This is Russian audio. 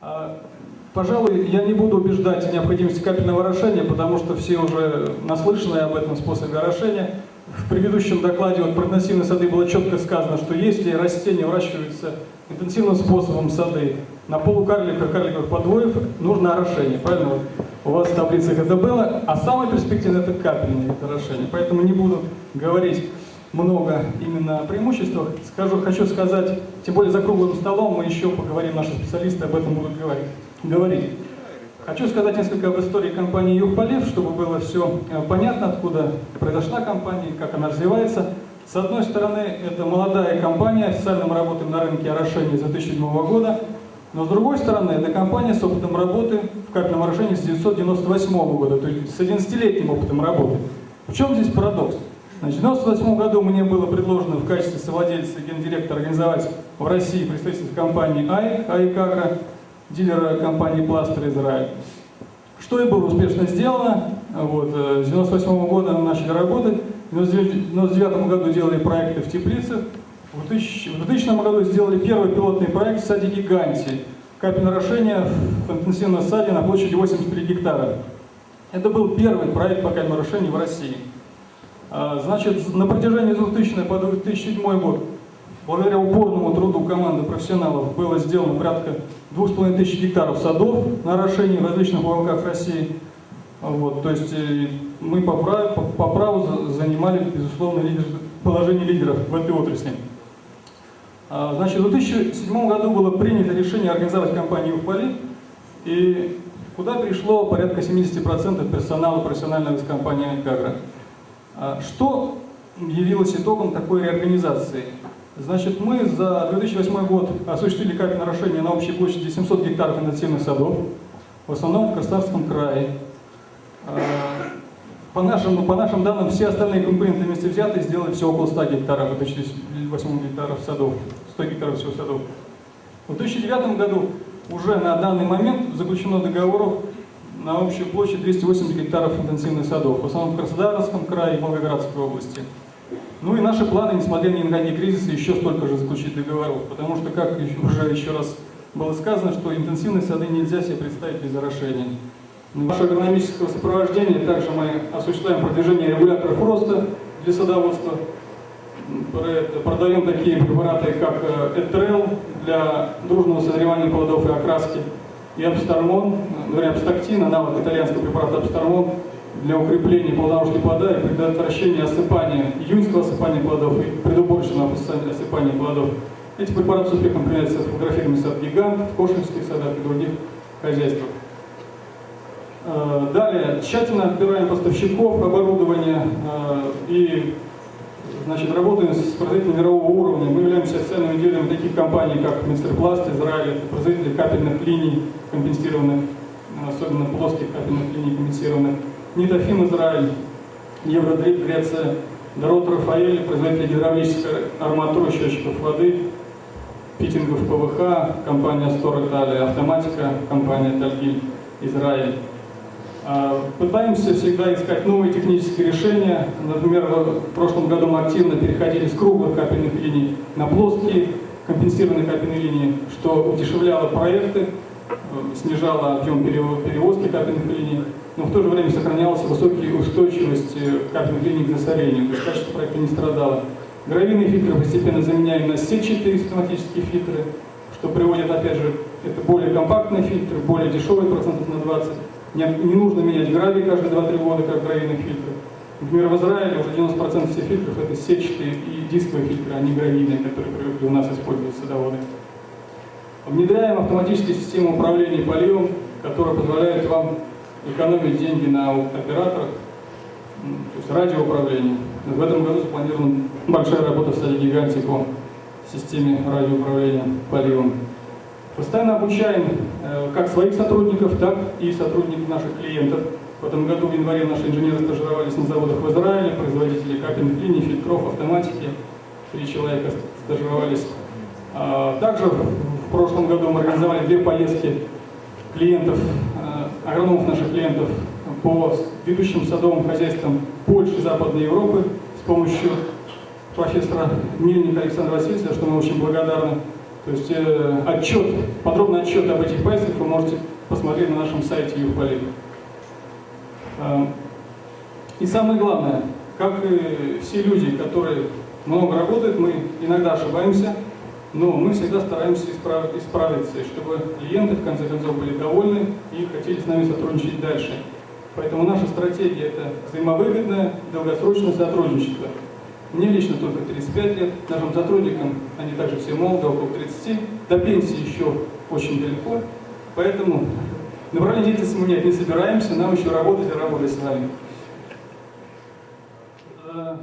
А, Пожалуй, я не буду убеждать в необходимости капельного орошения, потому что все уже наслышаны об этом способе орошения. В предыдущем докладе вот, про интенсивные сады было четко сказано, что если растения выращиваются интенсивным способом сады на полукарликовых, карликовых подвоев, нужно орошение. Правильно? У вас в таблицах это было. А самое перспективное это капельное орошение. Поэтому не буду говорить много именно о преимуществах. Скажу, хочу сказать, тем более за круглым столом мы еще поговорим, наши специалисты об этом будут говорить. говорить. Хочу сказать несколько об истории компании Югполив, чтобы было все понятно, откуда произошла компания, как она развивается. С одной стороны, это молодая компания, официально мы работаем на рынке орошения с 2007 года, но с другой стороны, это компания с опытом работы в капельном орошении с 1998 года, то есть с 11-летним опытом работы. В чем здесь парадокс? Значит, в 1998 году мне было предложено в качестве совладельца и гендиректора организовать в России представительство компании АИК, АИК Агро, дилера компании Пластер Израиль. Что и было успешно сделано. Вот, э, с 1998 года мы начали работать. В 1999 году делали проекты в теплицах. В 2000, в 2000 году сделали первый пилотный проект в саде Гигантии. Капельное орошение в интенсивном саде на площади 83 гектара. Это был первый проект по капельному орошению в России. А, Значит, на протяжении 2000 по 2007 год, благодаря упорному труду команды профессионалов, было сделано порядка 2500 гектаров садов на орошении в различных уголках России. Вот, то есть э, мы по праву, по, по праву за- занимали, безусловно, лидер- положение лидеров в этой отрасли. А, Значит, в 2007 году было принято решение организовать компанию «Югполит», и куда пришло порядка 70% персонала профессионального из компании «Агро». А Что явилось итогом такой реорганизации? Значит, мы за 2008 год осуществили капельное орошение на общей площади 700 гектаров интенсивных садов, в основном в Краснодарском крае. А, По нашим, по нашим данным, все остальные конкуренты вместе взятые сделали всего около 100 гектаров, в 2008 гектаров садов, 100 гектаров всего садов. В 2009 году уже на данный момент заключено договоров на общую площадь 280 гектаров интенсивных садов, в основном в Краснодарском крае и Волгоградской области. Ну и наши планы, несмотря ни на какие кризисы, еще столько же заключить договоров, потому что, как уже еще раз было сказано, что интенсивные сады нельзя себе представить без орошения. Наше агрономического сопровождения также мы осуществляем продвижение регуляторов роста для садоводства. Продаем такие препараты, как э, Этрел для дружного созревания плодов и окраски, и Абстармон, вернее, Абстактин, аналог итальянского препарата Абстармон, для укрепления плодоножки плода и предотвращения осыпания, июньского осыпания плодов и предуборочного осыпания- плодов. Эти препараты с успехом применяются в фотографированных сад гигант, в кошельских садах и других хозяйствах. Э, Далее, тщательно отбираем поставщиков, оборудования э, и значит, работаем с производителями мирового уровня. Официальными дилерами таких компаний, как Мистерпласт, Израиль, производители капельных линий компенсированных, э, особенно плоских капельных линий компенсированных, Нитофим, Израиль, Евродрип, Греция, Дорот Рафаэль, производители гидравлической арматуры, счетчиков воды, фитингов ПВХ, компания Стор Италия, автоматика, компания Тальгиль, Израиль. А, Пытаемся всегда искать новые технические решения. Например, в прошлом году мы активно переходили с круглых капельных линий на плоские компенсированные капельные линии, что удешевляло проекты, э, снижало объем перево- перевозки капельных линий, но в то же время сохранялась высокая устойчивость э, капельных линий к засорению, то есть качество проекта не страдало. Гравийные фильтры постепенно заменяем на сетчатые систематические фильтры, что приводит, опять же, это более компактные фильтры, более дешевые процентов на 20. Не, не нужно менять гравий каждые 2-3 года, как гравийных фильтров. Например, в Израиле уже 90% всех фильтров это сетчатые и дисковые фильтры, а не гравийные, которые у нас использовать садоводы. Внедряем автоматические системы управления поливом, которые позволяют вам экономить деньги на операторах, то есть радиоуправление. В этом году запланирована большая работа в саде гиганте по системе радиоуправления поливом. Постоянно обучаем э, как своих сотрудников, так и сотрудников наших клиентов. В этом году в январе наши инженеры стажировались на заводах в Израиле, производители капельных линий, фильтров, автоматики. Три человека стажировались. А, Также в прошлом году мы организовали две поездки клиентов, э, агрономов наших клиентов по ведущим садовым хозяйствам Польши Западной Европы с помощью профессора Мельника Александра Васильевича, что мы очень благодарны. То есть э, отчет, подробный отчет об этих поездках вы можете посмотреть на нашем сайте Юхвалик. Э, и самое главное, как и все люди, которые много работают, мы иногда ошибаемся, но мы всегда стараемся исправ- исправиться, чтобы клиенты в конце концов были довольны и хотели с нами сотрудничать дальше. Поэтому наша стратегия – это взаимовыгодное, долгосрочное сотрудничество. Мне лично только 35 лет, нашим сотрудникам, они также все молоды, около 30, до пенсии еще очень далеко, поэтому направление деятельности мы менять не собираемся, нам еще работать и работать с вами. Э,